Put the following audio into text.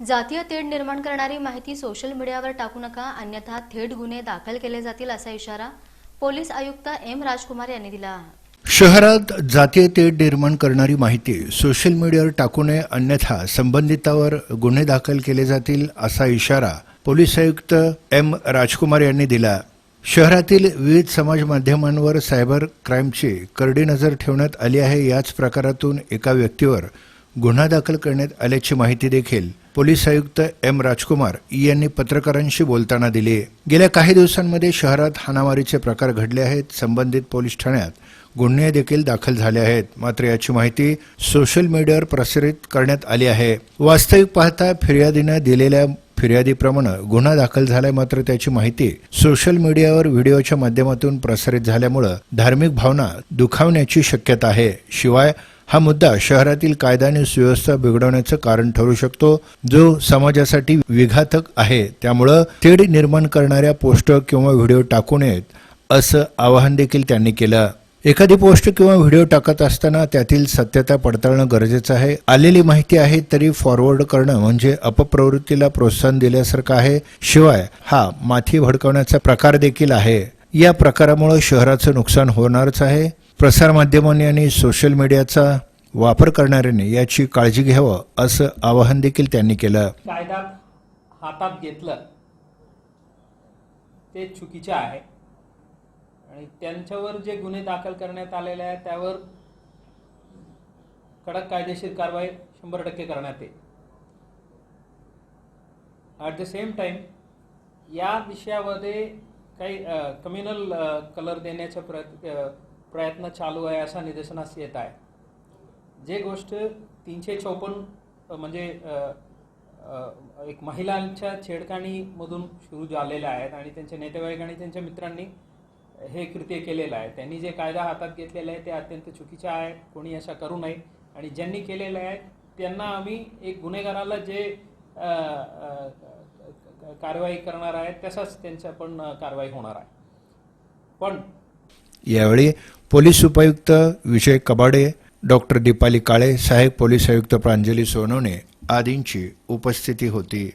जातीय तेढ निर्माण करणारी माहिती सोशल मीडियावर टाकू नका अन्यथा थेट गुन्हे दाखल केले जातील असा इशारा पोलीस आयुक्त एम राजकुमार यांनी दिला. शहरात जातीय तेढ निर्माण करणारी माहिती सोशल मीडियावर टाकू नये अन्यथा संबंधितावर गुन्हे दाखल केले जातील असा इशारा पोलीस आयुक्त एम राजकुमार यांनी दिला. शहरातील विविध समाज माध्यमांवर सायबर क्राईमची करडी नजर ठेवण्यात आली आहे. याच प्रकारातून एका व्यक्तीवर गुन्हा दाखल करण्यात आल्याची माहिती देखील पोलीस आयुक्त एम राजकुमार यांनी पत्रकारांशी बोलताना दिली. गेल्या काही दिवसांमध्ये शहरात हाणामारीचे प्रकार घडले आहेत. संबंधित पोलीस ठाण्यात गुन्हे देखील दाखल झाले आहेत. मात्र याची माहिती सोशल मीडियावर प्रसारित करण्यात आली आहे. वास्तविक पाहता फिर्यादीनं दिलेल्या फिर्यादीप्रमाणे गुन्हा दाखल झालाय. मात्र त्याची माहिती सोशल मीडियावर व्हिडिओच्या माध्यमातून प्रसारित झाल्यामुळं धार्मिक भावना दुखावण्याची शक्यता आहे. शिवाय हा मुद्दा शहरातील कायदा आणि सुव्यवस्था बिघडवण्याचं कारण ठरू शकतो. जो समाजासाठी विघातक आहे त्यामुळं तेढ निर्माण करणाऱ्या पोस्ट किंवा व्हिडिओ टाकू नयेत असं आवाहन देखील त्यांनी केलं. एखादी पोस्ट किंवा व्हिडिओ टाकत असताना त्यातील सत्यता पडताळणं गरजेचं आहे. आलेली माहिती आहे तरी फॉरवर्ड करणं म्हणजे अपप्रवृत्तीला प्रोत्साहन दिल्यासारखं आहे. शिवाय हा माथी भडकवण्याचा प्रकार देखील आहे. या प्रकारामुळे शहराचं नुकसान होणारच आहे. प्रसारमाध्यमांनी आणि सोशल मीडियाचा वापर करणाऱ्यांनी याची काळजी घ्यावं असं आवाहन देखील त्यांनी केलं. कायदा हातात घेतलं. ते चुकीचे आहे. आणि त्यांच्यावर जे गुन्हे दाखल करण्यात आलेले आहेत त्यावर कडक कायदेशीर कारवाई शंभर टक्के करण्यात येईल. ॲट द सेम टाईम या विषयामध्ये काही कम्युनल कलर देण्याचा प्रयत्न प्रयत्न चालू आहे असा निदर्शनास येत आहे. जे गोष्ट तीनशे चौपन्न म्हणजे एक महिलांच्या छेडखाणीमधून सुरू झालेल्या आहेत आणि त्यांच्या नातेवाईक आणि त्यांच्या मित्रांनी हे कृत्य केलेलं आहे. त्यांनी जे कायदा हातात घेतलेला आहे ते अत्यंत चुकीचे आहे. कोणी अशा करू नये. आणि ज्यांनी केलेलं आहे त्यांना आम्ही एक गुन्हेगाराला जे कारवाई करणार आहे तसाच त्यांच्या पण कारवाई होणार आहे. पण यावेळी पोलीस उपायुक्त विजय कबाडे डॉक्टर दीपाली काळे सहाय्यक पोलीस आयुक्त प्रांजली सोनवणे आदींची उपस्थिती होती.